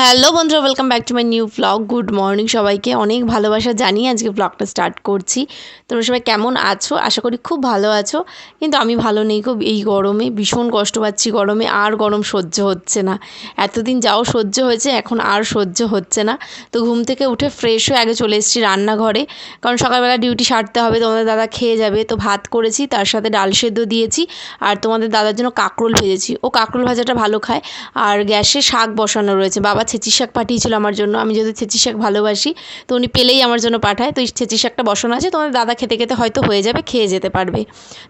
Hello বন্ধুরা welcome back to my new blog good morning সবাইকে। অনেক ভালোবাসা জানিয়ে আজকে ব্লগটা স্টার্ট করছি। তোমরা সবাই কেমন আছো? আশা করি খুব ভালো আছো। কিন্তু আমি ভালো নেই খুব এই গরমে। ভীষণ কষ্ট পাচ্ছি গরমে। আর গরম সহ্য হচ্ছে না। এতদিন যাও সহ্য হয়েছে, এখন আর সহ্য হচ্ছে না। তো ঘুম থেকে উঠে ফ্রেশ হয়ে আগে চলে এসেছি রান্নাঘরে। কারণ সকালবেলা ডিউটি সারতে হবে, তোমাদের দাদা খেয়ে যাবে। তো ভাত করেছি, তার সাথে ডাল সেদ্ধ দিয়েছি। আর তোমাদের দাদার জন্য কাঁকরোল ভেজেছি। ও কাঁকরোল ভাজাটা ভালো খায়। আর গ্যাসে শাক বসানো রয়েছে। বাবা ছেঁচি শাক পাঠিয়েছিল আমার জন্য। আমি যদি ছেঁচি শাক ভালোবাসি, তো উনি পেলেই আমার জন্য পাঠায়। তো এই ছেঁচি শাকটা বসানো আছে, তোমাদের দাদা খেতে খেতে হয়তো হয়ে যাবে, খেয়ে যেতে পারবে।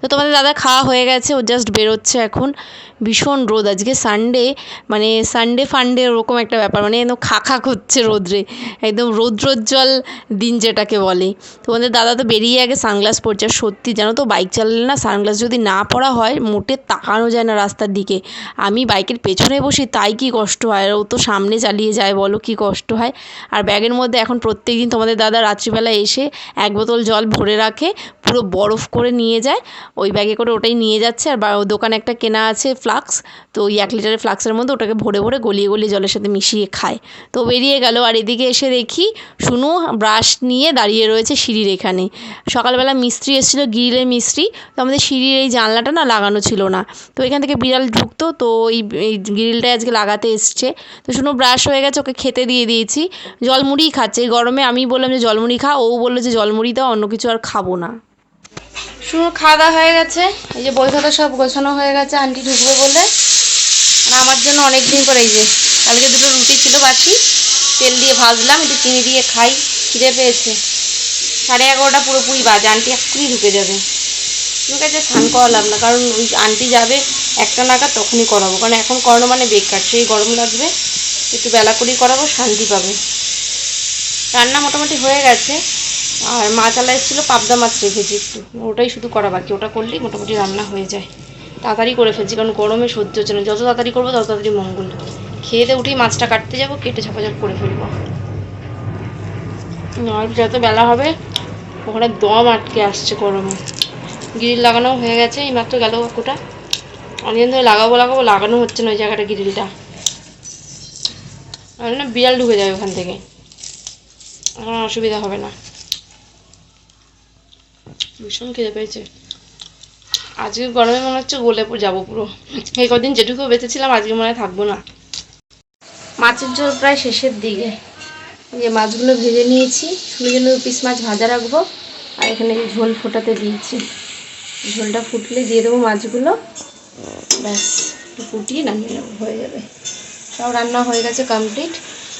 তো তোমাদের দাদা খাওয়া হয়ে গেছে, ও জাস্ট বেরোচ্ছে এখন। ভীষণ রোদ আজকে সানডে মানে সানডে ফান্ডে ওরকম একটা ব্যাপার মানে একদম খা খা করছে রোদ্রে। একদম রৌদ্রোজ্জ্বল দিন যেটাকে বলে। তোমাদের দাদা তো বেরিয়ে আগে সানগ্লাস পরছে সত্যি জানো তো বাইক চালালে না সানগ্লাস যদি না পরা হয়, মোটে তাকানো যায় না রাস্তার দিকে। আমি বাইকের পেছনে বসি, তাই কি কষ্ট হয়? আর ও তো সামনে চালিয়ে যায় বলো, কি কষ্ট হয়। আর ব্যাগের মধ্যে এখন প্রত্যেক দিন তোমাদের দাদা রাত্রিবেলা এসে এক বোতল জল ভরে রাখে, পুরো বরফ করে নিয়ে যায়। ওই ব্যাগে করে ওটাই নিয়ে যাচ্ছে। আর দোকানে একটা কেনা আছে ফ্লাক্স, তো ওই এক লিটারের ফ্লাক্সের মধ্যে ওটাকে ভরে ভরে গলিয়ে গলিয়ে জলের সাথে মিশিয়ে খায়। তো বেরিয়ে গেল, আর এদিকে এসে দেখি শুনু ব্রাশ নিয়ে দাঁড়িয়ে রয়েছে সিঁড়ির এখানে। সকালবেলা মিস্ত্রি এসেছিল, গ্রিলের মিস্ত্রি। তো আমাদের সিঁড়ির এই জানলাটা না লাগানো ছিল না। তো এখান থেকে বিড়াল ঢুকতো, তো এই গ্রিলটাই আজকে লাগাতে এসছে। তো শুনো ব্রাশ হয়ে গেছে, ওকে খেতে দিয়ে দিয়েছি। জলমুড়িই খাচ্ছে। গরমে আমি বললাম যে, জলমুড়ি খা। ও বলল যে, জলমুড়ি দাও, অন্য কিছু আর খাব না। শুনো খাওয়া দাওয়া হয়ে গেছে। এই যে বই খাতা সব গোছানো হয়ে গেছে। আন্টি ঢুকবে বলে। আমার জন্য অনেক দিন করে এই যে, কালকে দুটো রুটি ছিল বাকি। তেল দিয়ে ভাজলাম, একটু চিনি দিয়ে খাই। খিদে পেয়েছে। সাড়ে এগারোটা পুরোপুরি বাজে। আন্টি এক্ষুনি ঢুকে যাবে। ঠিক আছে স্নান করালাম না, কারণ ওই আন্টি যাবে একটা নাগাদ তখনই করাবো। কারণ এখন করানো মানে বেকার। সেই গরম লাগবে। একটু বেলা করেই করাবো, শান্তি পাবে। রান্না মোটামুটি হয়ে গেছে। আর মাছ আলা এসেছিল পাবদা মাছ রেখেছি একটু। ওটাই শুধু করা বাকি। ওটা করলেই মোটামুটি রান্না হয়ে যায়। তাড়াতাড়ি করে ফেলছি, কারণ গরমে সহ্য হচ্ছে না। যত তাড়াতাড়ি করব, তত তাড়াতাড়ি মঙ্গল। খেয়ে দিয়ে উঠেই মাছটা কাটতে যাব, কেটে ঝাপাঝাপ করে ফেলব। আর যত বেলা হবে, ওখানে দম আটকে আসছে গরমে। গ্রিল লাগানো হয়ে গেছে, এই মাত্র গেল কাকুটা অনেকদিন ধরে লাগাবো লাগাবো, লাগানো হচ্ছে না ওই জায়গাটা গ্রিলটা। আর না বিড়াল ঢুকে যাবে ওখান থেকে। আর অসুবিধা হবে না। ভীষণ খেতে পেয়েছে। আজকে গরমে মনে হচ্ছে গলে যাব পুরো। এই কদিন যেটুকু বেঁচেছিলাম, আজকে মনে থাকব না। মাছের ঝোল প্রায় শেষের দিকে। যে মাছগুলো ভেজে নিয়েছি শুধু জন্য পিস মাছ ভাজা রাখব, আর এখানে ঝোল ফোটাতে দিয়েছি। ঝোলটা ফুটলে দিয়ে দেবো মাছগুলো। ব্যাস ফুটিয়ে নামিয়ে নেব, হয়ে যাবে। সব রান্না হয়ে গেছে কমপ্লিট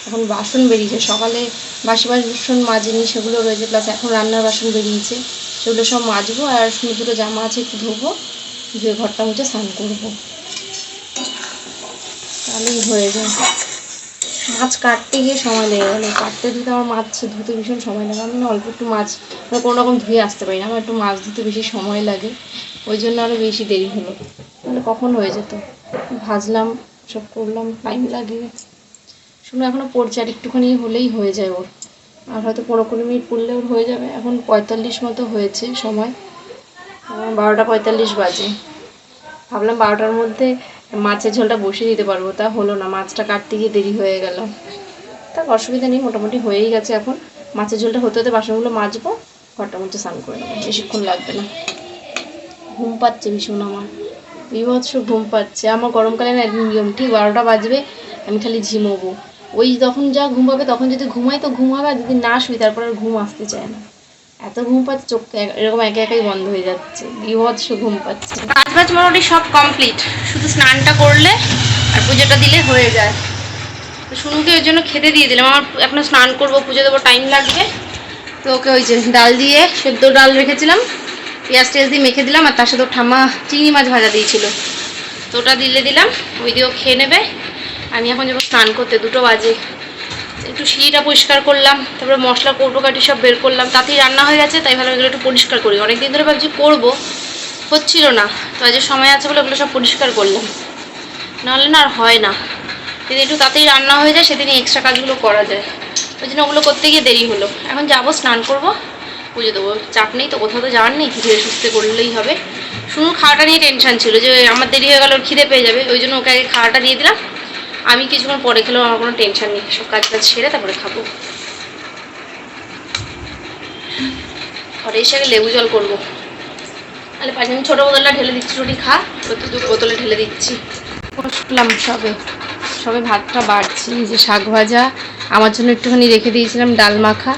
এখন বাসন বেরিয়েছে। সকালে বাসি বাসন মাজেনি, সেগুলো রয়েছে। প্লাস এখন রান্নার বাসন বেরিয়েছে। সেগুলো সব মাজবো আর দুটো জামা আছে একটু ধোবো। ধুয়ে ঘরটা মুছে স্নান করব। তাহলেই হয়ে যায় মাছ কাটতে গিয়ে সময় লেগে গেলো। কাটতে ধুতে আমার মাছ ধুতে ভীষণ সময় লাগে। আমি অল্প একটু মাছ মানে কোনো রকম ধুয়ে আসতে পারি না। আমার একটু মাছ ধুতে বেশি সময় লাগে। ওই জন্য আরও বেশি দেরি হলো। মানে কখন হয়ে যেত? ভাজলাম। সব করলাম টাইম লাগে শুনে এখনও পড়ছে আর একটুখানি হলেই হয়ে যায় ওর। আর হয়তো পনেরো কুড়ি মিনিট পড়লে ওর হয়ে যাবে। এখন পঁয়তাল্লিশ মতো হয়েছে সময়। বারোটা পঁয়তাল্লিশ বাজে। ভাবলাম বারোটার মধ্যে মাছের ঝোলটা বসিয়ে দিতে পারব। তা হলো না মাছটা কাটতে গিয়ে দেরি হয়ে গেল। তা অসুবিধা নেই মোটামুটি হয়েই গেছে এখন। মাছের ঝোলটা হতে হতে বাসনগুলো মাজবো ঘরটা মধ্যে স্নান করে নেব। বেশিক্ষণ লাগবে না। ঘুম পাচ্ছে ভীষণ আমার। বিভৎস ঘুম পাচ্ছে। আমার গরমকালে না নিয়ম ঠিক বারোটা বাজবে, আমি খালি ঝিমোবো। ওই যখন যা ঘুম পাবে তখন যদি ঘুমাই তো ঘুম হবে, আর যদি না শুই তারপর আর ঘুম আসতে চায় না। এত ঘুম পাচ্ছে, চোখ এরকম একে একাই বন্ধ হয়ে যাচ্ছে। বিভৎস ঘুম পাচ্ছে। কাজ বাজ মোটামুটি সব কমপ্লিট শুধু স্নানটা করলে আর পুজোটা দিলে হয়ে যায়। তো শুনুকে ওই জন্য খেতে দিয়ে দিলাম। আমার এখনও স্নান করব, পুজো দেবো টাইম লাগবে। তো ওকে ওই যে ডাল দিয়ে সেদ্ধ ডাল রেখেছিলাম। পেঁয়াজ টেয়াজ দিয়ে মেখে দিলাম আর তার সাথে ঠাম্মা চিংড়ি মাছ ভাজা দিয়েছিল। তো ওটা দিলে দিলাম ওই দিয়েও খেয়ে নেবে। আমি এখন যাব স্নান করতে, দুটো বাজে। একটু সিঁড়িটা পরিষ্কার করলাম, তারপরে মশলা কৌটো কাটি সব বের করলাম। তাতেই রান্না হয়ে গেছে, তাই ভালো এগুলো একটু পরিষ্কার করি। অনেকদিন ধরে ভাবছি করব, হচ্ছিল না। তো আজ সময় আছে বলে ওগুলো সব পরিষ্কার করলাম। নাহলে না আর হয় না। যদি একটু তাড়াতাড়ি রান্না হয়ে যায়, সেদিনই এক্সট্রা কাজগুলো করা যায়। ওই জন্য ওগুলো করতে গিয়ে দেরি হলো। এখন যাব, স্নান করব। পুজো দেবো। চাপ নেই তো, কোথাও তো যাওয়ার নেই, ধীরে সুস্থে করলেই হবে। শুনুন, খাওয়াটা নিয়ে টেনশন ছিল যে আমার দেরি হয়ে গেল খিদে পেয়ে যাবে। ওই জন্য ওকে আগে খাওয়াটা দিয়ে দিলাম। আমি কিছুক্ষণ পরে খেলেও আমার কোনো টেনশন নেই। সব কাজ কাজ সেরে তারপরে খাব। ঘরে এসে আগে লেবু জল করব। তাহলে পাঁচ আমি ছোটো বোতলটা ঢেলে দিচ্ছি, রুটি খা। ওই তো দু বোতলে ঢেলে দিচ্ছি। বসলাম সবে। সবে ভাতটা বাড়ছি যে শাক ভাজা। আমার জন্য একটুখানি রেখে দিয়েছিলাম ডাল মাখা।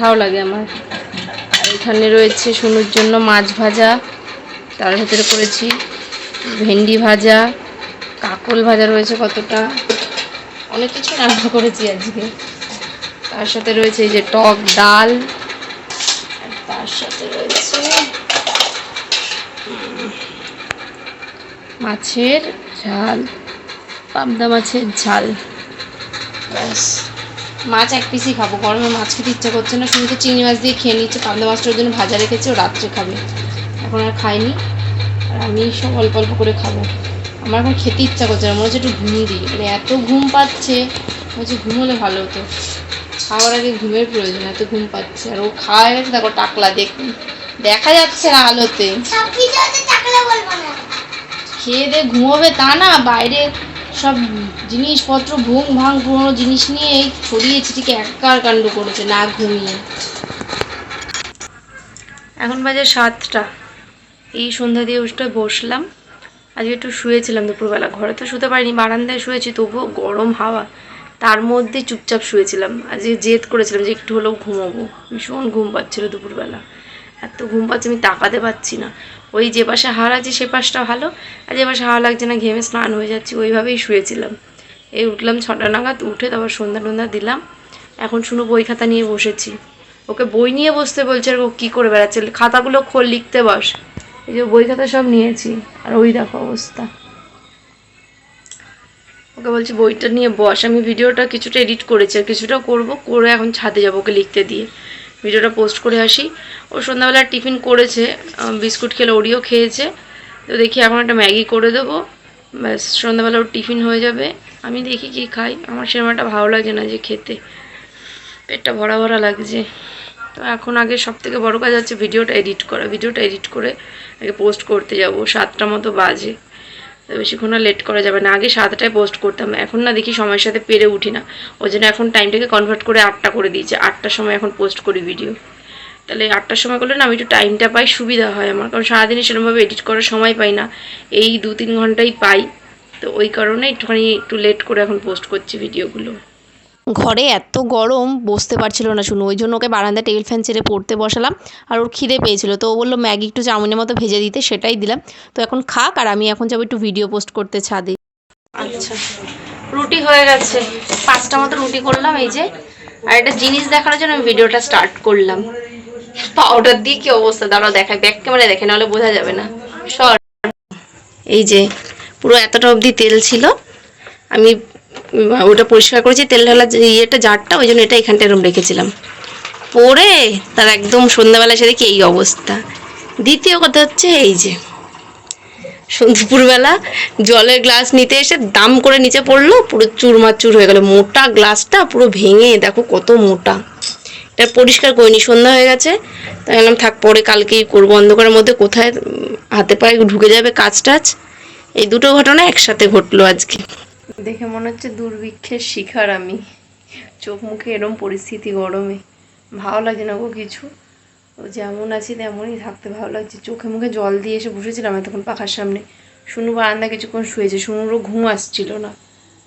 ভালো লাগে আমার। এখানে রয়েছে সোনুর জন্য মাছ ভাজা, তার ভেতরে করেছি ভেন্ডি ভাজা, কাকল ভাজা রয়েছে কতটা, অনেক কিছু রান্না করেছি আজকে। তার সাথে রয়েছে এই যে টক ডাল তার সাথে রয়েছে মাছের ঝাল, পাবদা মাছের ঝাল। ব্যাস। মাছ এক পিসই খাব। গরমে মাছ খেতে ইচ্ছা করছে না। শুধু তো চিংড়ি মাছ দিয়ে খেয়ে নিচ্ছে। পাবদা মাছটার জন্য ভাজা রেখেছে ও রাত্রে খাবে। এখন আর খাইনি আর আমি সব অল্প অল্প করে খাব। আমার এখন খেতে ইচ্ছা করছে না। মনে হচ্ছে একটু ঘুম দিই। মানে এত ঘুম পাচ্ছে মনে হচ্ছে ঘুম হলে ভালো হতো। খাওয়ার আগে ঘুমের প্রয়োজন এত ঘুম পাচ্ছে। আর ও খাওয়া গেছে দেখো টাকলা দেখ দেখা যাচ্ছে না আলোতে। খেয়ে দিয়ে ঘুমোবে তা না। বাইরে সব জিনিসপত্র ভুং ভাং পুরোনো জিনিস নিয়ে এই ছড়িয়ে ছিটিকে একার কাণ্ড করেছে, না ঘুমিয়ে। এখন বাজে সাতটা। এই সন্ধ্যা দিয়ে উঠে বসলাম। আজকে একটু শুয়েছিলাম দুপুরবেলা, ঘরে তো শুতে পারিনি, বারান্দায় শুয়েছি, তবুও গরম হাওয়া। তার মধ্যে চুপচাপ শুয়েছিলাম। আজকে জেদ করেছিলাম যে একটু হলেও ঘুমাবো। ভীষণ ঘুম পাচ্ছিল দুপুরবেলা। এত ঘুম পাচ্ছে, আমি তাকাতে পারছি না। ওই যে পাশে হাওয়া আছে সে পাশটা ভালো। আর যে পাশে হাওয়া লাগছে না, ঘেমে স্নান হয়ে যাচ্ছি, ওইভাবেই শুয়েছিলাম। এই উঠলাম ছটা নাগাদ, উঠে তারপর সন্ধ্যা টন্ধ্যা দিলাম। এখন শুনো বই খাতা নিয়ে বসেছি। ওকে বই নিয়ে বসতে বলছে, আর ও কী করে বেড়াচ্ছে? খাতাগুলো খোল, লিখতে বস। এই যে বই খাতা সব নিয়েছি। আর ওই দেখো অবস্থা। ওকে বলছি, বইটা নিয়ে বস, আমি ভিডিওটা কিছুটা এডিট করেছি, আর কিছুটা করব, করে এখন ছাদে যাব ওকে লিখতে দিয়ে। ভিডিওটা পোস্ট করে আসি। ও সন্ধ্যাবেলা টিফিন করেছে বিস্কুট খেলে ওরিও খেয়েছে। তো দেখি এখন একটা ম্যাগি করে দেবো। ব্যাস, সন্ধ্যাবেলা ওর টিফিন হয়ে যাবে। আমি দেখি কি খাই। আমার সেরকম একটা ভালো লাগে না যে খেতে। পেটটা ভরা ভরা লাগছে। তো এখন আগে সব থেকে বড় কাজ হচ্ছে ভিডিওটা এডিট করা। ভিডিওটা এডিট করে আগে পোস্ট করতে যাব। সাতটা মতো বাজে। বেশিক্ষণ আর লেট করা যাবে না। আগে সাতটায় পোস্ট করতাম। এখন না দেখি সময়ের সাথে পেরে উঠি না। ওই জন্য এখন টাইমটাকে কনভার্ট করে আটটা করে দিয়েছে। আটটার সময় এখন পোস্ট করি ভিডিও তাহলে আটটার সময় করলে না আমি একটু টাইমটা পাই, সুবিধা হয় আমার। কারণ সারাদিনে সেরকমভাবে এডিট করার সময় পাই না। এই দু তিন ঘন্টাই পাই। তো ওই কারণে একটুখানি একটু লেট করে এখন পোস্ট করছি ভিডিওগুলো ঘরে এত গরম বসতে পারছিল না শুনো। ওই জন্য ওকে বারান্দা টেবিল ফ্যান ছেড়ে পড়তে বসালাম আর ওর খিদে পেয়েছিল। তো ও বলল ম্যাগি একটু চাউমিনের মতো ভেজে দিতে। সেটাই দিলাম। তো এখন খাক আর আমি এখন যাব একটু ভিডিও পোস্ট করতে ছাদে। আচ্ছা। রুটি হয়ে গেছে। পাঁচটা মতো রুটি করলাম এই যে। আর একটা জিনিস দেখানোর জন্য আমি ভিডিওটা স্টার্ট করলাম। পাউডার দিয়ে কি অবস্থা? দাঁড়াও দেখায় ব্যাক ক্যামেরা দেখে নাহলে বোঝা যাবে না। শর্ট এই যে পুরো এতটা অবধি তেল ছিল। আমি ওটা পরিষ্কার করেছি, তেল ঢালা ইয়েটা, জারটা, ওই জন্য এটা এখানটা এরকম রেখেছিলাম। পরে তার একদম সন্ধ্যাবেলা এসে দেখি এই অবস্থা। দ্বিতীয় কথা হচ্ছে এই যে দুপুরবেলা জলের গ্লাস নিতে এসে দাম করে নিচে পড়ল, পুরো চুরমাচুর হয়ে গেল। মোটা গ্লাসটা পুরো ভেঙে, দেখো কত মোটা। এটা পরিষ্কার করিনি, সন্ধ্যা হয়ে গেছে। তাই বললাম থাক, পরে কালকেই করব। অন্ধকারের মধ্যে কোথায় হাতে পায়ে ঢুকে যাবে কাজ টাজ এই দুটো ঘটনা একসাথে ঘটলো আজকে। দেখে মনে হচ্ছে দুর্ভিক্ষের শিখার আমি। চোখ মুখে এরম পরিস্থিতি গরমে। ভালো লাগে না গো কিছু। যেমন আছি তেমনই থাকতে ভালো লাগছে। চোখে মুখে জল দিয়ে এসে বসেছিলাম এতক্ষণ পাখার সামনে। শুনু বারান্দা কিছুক্ষণ শুয়েছে। শুনুরও ঘুম আসছিল না।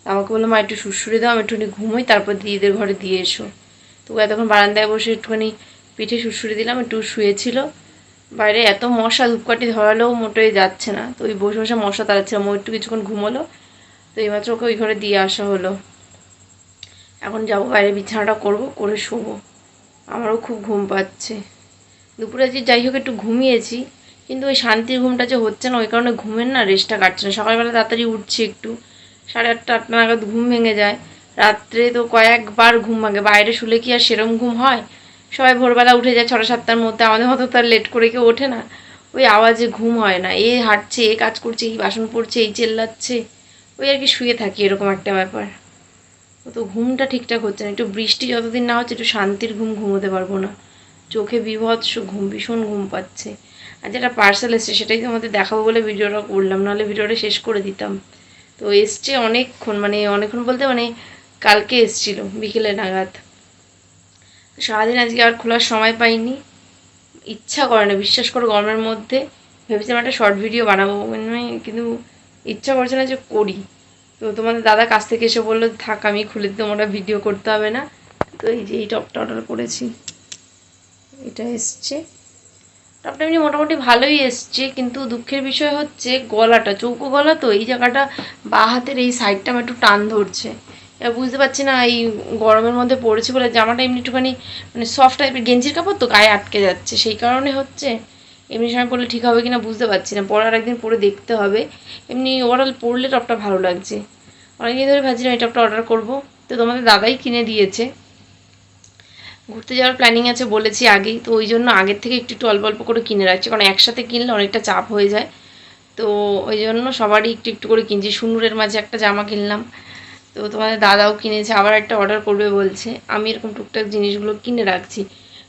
আমাকে বলল, মা, একটু সুরসুরি দাও, আমি একটুখানি ঘুমোই, তারপর দিদিদের ঘরে দিয়ে এসো। তো এতক্ষণ বারান্দায় বসে একটুখানি পিঠে সুরসুরি দিলাম, একটু শুয়েছিল। বাইরে এত মশা ধূপকাঠি ধরালেও মোটেই যাচ্ছে না। তো ওই বসে বসে মশা তাড়াচ্ছিলাম ও একটু কিছুক্ষণ ঘুমোলো, তো এইমাত্র ওকে ওই ঘরে দিয়ে আসা হলো। এখন যাব, বাইরে বিছানাটা করব, করে শোবো। আমারও খুব ঘুম পাচ্ছে। দুপুরে যে যাই হোক একটু ঘুমিয়েছি, কিন্তু ওই শান্তির ঘুমটা যে হচ্ছে না, ওই কারণে ঘুমের না রেস্টটা কাটছে না। সকালবেলা তাড়াতাড়ি উঠছি একটু, সাড়ে আটটা আটটা নাগাদ ঘুম ভেঙে যায়। রাত্রে তো কয়েকবার ঘুম ভাঙে, বাইরে শুলে কি আর সেরম ঘুম হয়? সবাই ভোরবেলা উঠে যায় ছটা সাতটার মধ্যে। আমাদের মতো তো আর লেট করে কেউ ওঠে না। ওই আওয়াজে ঘুম হয় না। এ হাঁটছে, এ কাজ করছে, এই বাসন পড়ছে, এই চেল্লাচ্ছে। ওই আর কি শুয়ে থাকি এরকম একটা ব্যাপার। তো ঘুমটা ঠিকঠাক হচ্ছে না। একটু বৃষ্টি যতদিন না হচ্ছে, একটু শান্তির ঘুম ঘুমোতে পারব না। চোখে বিভৎস ঘুম, ভীষণ ঘুম পাচ্ছে। আর যেটা পার্সেল এসছে, সেটাই তোমাদের দেখাবো বলে ভিডিওটা করলাম। নাহলে ভিডিওটা শেষ করে দিতাম। তো এসছে অনেকক্ষণ মানে অনেকক্ষণ বলতে মানে কালকে এসছিল, বিকেলে নাগাদ। সারাদিন আজকে আর খোলার সময় পাইনি। ইচ্ছা করে না, বিশ্বাস করো গরমের মধ্যে। ভেবেছিলাম একটা শর্ট ভিডিও বানাবো মানে কিন্তু ইচ্ছা করছে না যে করি। তো তোমাদের দাদা কাছ থেকে এসে বলল, থাক, আমি খুলে ওটা ভিডিও করতে হবে না। তো এই যে এই টপটা অর্ডার করেছি। এটা এসছে। টপটা এমনি মোটামুটি ভালোই এসছে, কিন্তু দুঃখের বিষয় হচ্ছে গলাটা, চৌকো গলা তো, এই জায়গাটা বা হাতের এই সাইডটা আমার একটু টান ধরছে। বুঝতে পারছি না, এই গরমের মধ্যে পড়েছি বলে জামাটা এমনি একটুখানি মানে সফট টাইপের গেঞ্জির কাপড় তো গায়ে আটকে যাচ্ছে। সেই কারণে হচ্ছে এমনি সময় পরলে ঠিক হবে কিনা বুঝতে পারছি না। পরার একদিন পরে দেখতে হবে। এমনি ওভারঅল পরলে টপটা ভালো লাগছে। অনেকদিন ধরে ভাবছিলাম এই টপটা অর্ডার করব। তো তোমাদের দাদাই কিনে দিয়েছে। ঘুরতে যাওয়ার প্ল্যানিং আছে বলেছি আগেই। তো ওই জন্য আগের থেকে একটু একটু অল্প অল্প করে কিনে রাখছি। কারণ একসাথে কিনলে অনেকটা চাপ হয়ে যায়। তো ওই জন্য সবারই একটু একটু করে কিনছি। সুন্দরের মাঝে একটা জামা কিনলাম। তো তোমাদের দাদাও কিনেছে, আবার একটা অর্ডার করবে বলছে। আমি এরকম টুকটাক জিনিসগুলো কিনে রাখছি।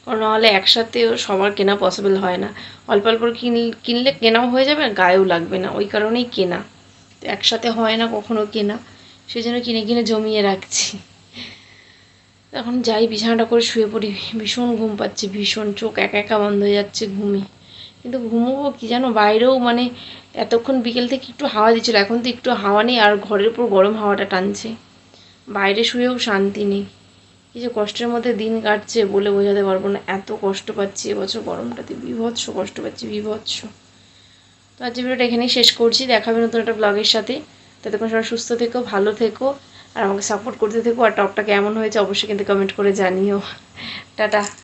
কারণ নাহলে একসাথেও সবার কেনা পসিবল হয় না। অল্প অল্প কিনলে কেনাও হয়ে যাবে আর গায়েও লাগবে না। ওই কারণেই কেনা। তো একসাথে হয় না কখনো কেনা। সেই জন্য কিনে কিনে জমিয়ে রাখছি। এখন যাই, বিছানাটা করে শুয়ে পড়ি। ভীষণ ঘুম পাচ্ছে, ভীষণ। চোখ একা একা বন্ধ হয়ে যাচ্ছে ঘুমে। কিন্তু ঘুমোবো কি জানো? বাইরেও মানে এতক্ষণ বিকেল থেকে একটু হাওয়া দিচ্ছিল। এখন তো একটু হাওয়া নেই আর ঘরের উপর গরম হাওয়াটা টানছে। বাইরে শুয়েও শান্তি নেই। কি যে কষ্টের মধ্যে দিন কাটছে বলে বোঝাতে পারব না। এত কষ্ট পাচ্ছি এবছর গরমটাতে। বিভৎস কষ্ট পাচ্ছি, বিভৎস। তো আজকে ভিডিওটা এখানেই শেষ করছি। দেখাবে নতুন একটা ব্লগের সাথে। ততক্ষণ সবাই সুস্থ থেকো, ভালো থেকো আর আমাকে সাপোর্ট করতে থেকো। আর টপটা কেমন হয়েছে অবশ্যই কিন্তু কমেন্ট করে জানিও। টাটা।